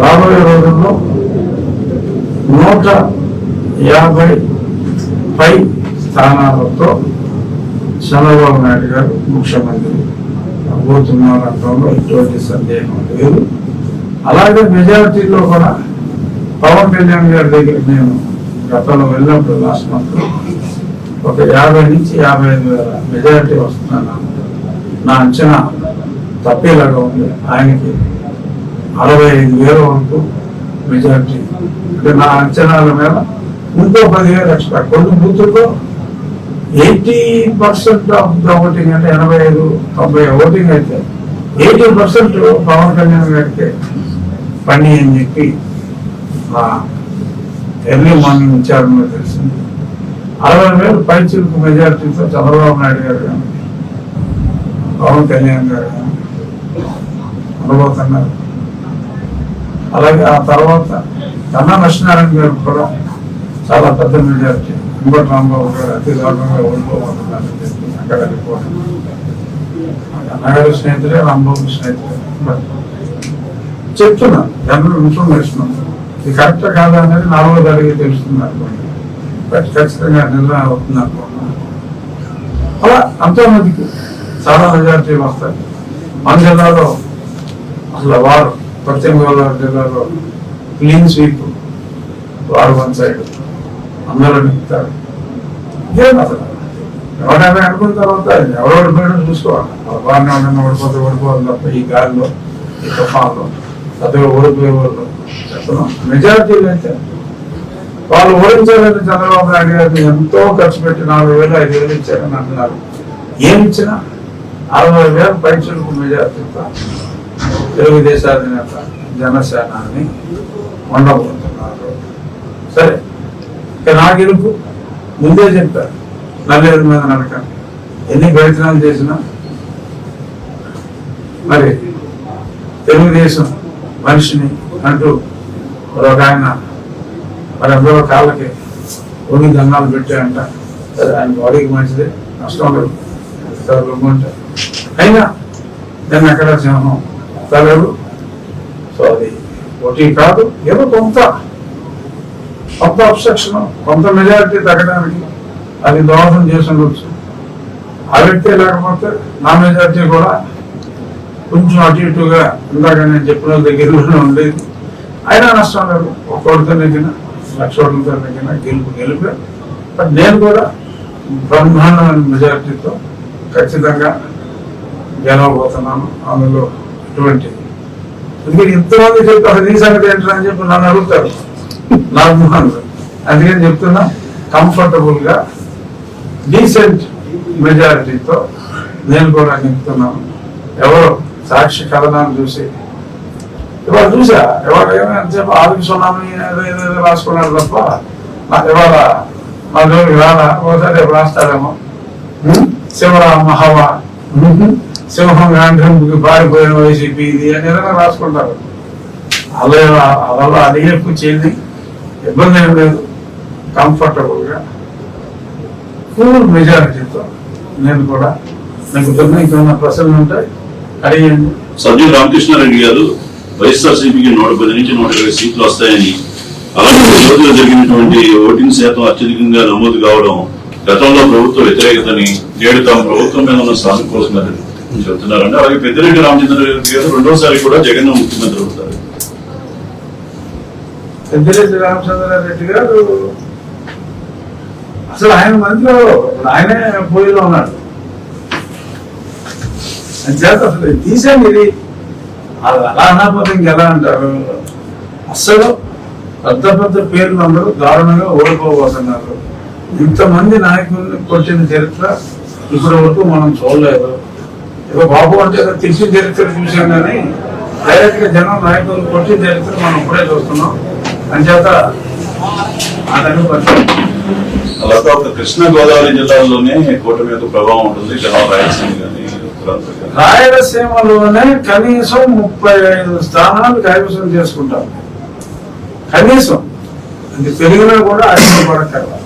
రాబోయే రోజుల్లో నూట యాభై పై స్థానాలతో చంద్రబాబు నాయుడు గారు ముఖ్యమంత్రి పోతున్నారంటంలో ఎటువంటి సందేహం లేదు. అలాగే మెజారిటీలో కూడా పవన్ కళ్యాణ్ గారి దగ్గర నేను గతంలో వెళ్ళినప్పుడు లాస్ట్ మంత్ ఒక యాభై నుంచి యాభై ఐదు వేల మెజారిటీ వస్తున్నాను నా అంచనా తప్పేలాగా ఉంది. ఆయనకి అరవై ఐదు వేల వరకు మెజార్టీ. అంటే నా అంచనాల మీద ఇంకో పదివేలు ఎక్స్ట్రా కొన్ని బూతుల్లో eighty percent of the voting అంటే ఎనభై ఐదు తొంభై ఓటింగ్ అయితే ఎయిటీ పర్సెంట్ పవన్ కళ్యాణ్ గారికి పని అని చెప్పి ఎర్లీ మార్నింగ్ విచారణలో తెలిసింది. అరవై వేలు పై చిరుకు మెజారిటీతో చంద్రబాబు నాయుడు గారు కానీ పవన్ కళ్యాణ్ గారు కానీ అనుభవుతున్నారు అలాగే ఆ తర్వాత కన్నా లక్ష్మీనారాయణ గారు కూడా చాలా పెద్ద మెజారిటీ. ఇంకోటి రాంబాబు గారు అతి దారుణంగా ఓడిపోవాలని చెప్పి అక్కడ రిపోర్ట్ నగర స్నేహితులే రాంబాబు స్నేహితులే. చెప్తున్నా జనరల్ ఇన్ఫర్మేషన్ ఇది కరెక్ట్ కాదా అనేది నాలుగో తారీఖు తెలుస్తుంది అనుకోండి బట్ ఖచ్చితంగా నిర్ణయం అవుతుంది అలా అంతో మందికి చాలా మెజార్టీ వస్తాయి. మన జిల్లాలో అసలు వారు పశ్చిమ గోదావరి జిల్లాలో క్లీన్ స్వీప్ వారు వన్ సైడ్. అందరూ నింపుతారు. ఎవరైనా అనుకున్న తర్వాత ఎవరు ఓడిపోయాడో చూసుకోవాలి. వారిని ఎవరైనా ఓడిపోతే ఓడిపోవాలి తప్ప ఈ గాలిలో ఈ తుఫాన్లో పెద్దగా ఓడిపోయే వాళ్ళు చెప్తున్నాం మెజారిటీలు అయితే వాళ్ళు ఓడించాలని చంద్రబాబు నాయుడు గారిని ఎంతో ఖర్చు పెట్టి నాలుగు వేలు ఐదు వేలు ఇచ్చారని అంటున్నారు. ఏమి ఇచ్చినా అరవై వేల పైసలకు మెజారిటీ తెలుగుదేశం అధినేత జనసేనాన్ని ఉండబోతున్నారు సరే ఇక నా గెలుపు ముందే చెప్పారు. నల్లేరు మీద నడక ఎన్ని ప్రయత్నాలు చేసినా మరి తెలుగుదేశం మనిషిని అంటూ ఒక ఆయన మరి అందరూ కాళ్ళకి ఒడి దండాలు పెట్టాయంట. సరే ఆయన బాడీకి మంచిదే నష్టం లేదు. అయినా దాన్ని ఎక్కడ సింహం తలరు సో అది ఒకటి కాదు ఏదో కొంత కొంత అబ్స్ట్రక్షన్ కొంత మెజారిటీ తగ్గడానికి అది దోహదం చేసి ఉండొచ్చు ఆ వ్యక్తి లేకపోతే నా మెజారిటీ కూడా కొంచెం అటు ఇటుగా ఇందాక నేను చెప్పిన దగ్గరలోనే ఉండేది. అయినా నష్టం లేదు. ఒక్కొక్కరితో నెగ్గిన లక్ష ఓట్లతో నెగ్గిన గెలుపు గెలిపే. బట్ నేను కూడా బ్రహ్మాండమైన మెజారిటీతో ఖచ్చితంగా గెలవబోతున్నాను. అందులో ఎటువంటి ఎందుకంటే ఇంతమంది చెప్పి అసలు నీ సంగతి అని చెప్పి నన్ను అడుగుతారు. నా అభిమానులు అందుకని చెప్తున్నా కంఫర్టబుల్గా డీసెంట్ మెజారిటీతో నేను కూడా నింపుతున్నాను ఎవరు సాక్షి కథనాన్ని చూసి. ఇవాళ చూసా ఇవాళ ఏమైనా ఆరోగ్య సున్నామీ ఏదో ఏదో రాసుకున్నాడు తప్ప నాకు ఇవాళ మా జోలికి రాదా ఒకసారి రేపు రాస్తాడేమో శివరామ హవా సింహం గాంధీకి పారిపోయిన వైసీపీ ఇది అని ఏదైనా రాసుకుంటారు. అలా అలా అడిగేపు చెల్లి ఇబ్బంది ఏం లేదు. కంఫర్టబుల్గా ఫుల్ మెజారిటీతో నేను కూడా నాకు ఇంకేమైనా ప్రశ్నలు ఉంటాయి అడిగండి. సభ్యులు రామకృష్ణారెడ్డి గారు వైఎస్ఆర్సీపీకి నూట పది నుంచి నూట ఇరవై సీట్లు వస్తాయని అలాగే ఈ జరిగినటువంటి ఓటింగ్ శాతం అత్యధికంగా నమోదు కావడం గతంలో ప్రభుత్వ వ్యతిరేకతని నేడు తాము ప్రభుత్వం మీద ఉన్న సానుకూలతని చెప్తున్నారండి అలాగే పెద్దిరెడ్డి రామచంద్ర రెడ్డి గారు రెండోసారి కూడా జగన్ ముఖ్యమంత్రి అవుతారు. పెద్దిరెడ్డి రామచంద్రారెడ్డి గారు అసలు ఆయన మంత్రి ఆయనే పోయిలో ఉన్నాడు. అంచేత అసలు తీసేయండి ఇది. అలా అనకపోతే ఇంకెలా అంటారు? అసలు పెద్ద పెద్ద పేర్లు అందరూ దారుణంగా ఓడిపోబోతున్నారు. ఇంతమంది నాయకుల్ని కొట్టిన చరిత్ర ఇప్పటి వరకు మనం చూడలేదు. ఇక బాబు అంటే ఏదో తెలిసిన చరిత్ర చూసాం కానీ డైరెక్ట్గా జనం నాయకులు కొట్టిన చరిత్ర మనం ఇప్పుడే చూస్తున్నాం. అంచేత అలాగే ఒక కృష్ణా గోదావరి జిల్లాలోనే కూటమి యొక్క ప్రభావం ఉంటుంది. జనం రాయలసీమ కానీ రాయలసీమలోనే కనీసం ముప్పై ఐదు స్థానాలు కైవసం చేసుకుంటాం. కనీసం. అది పెరిగినా కూడా అడిగిన పడక్కర్లా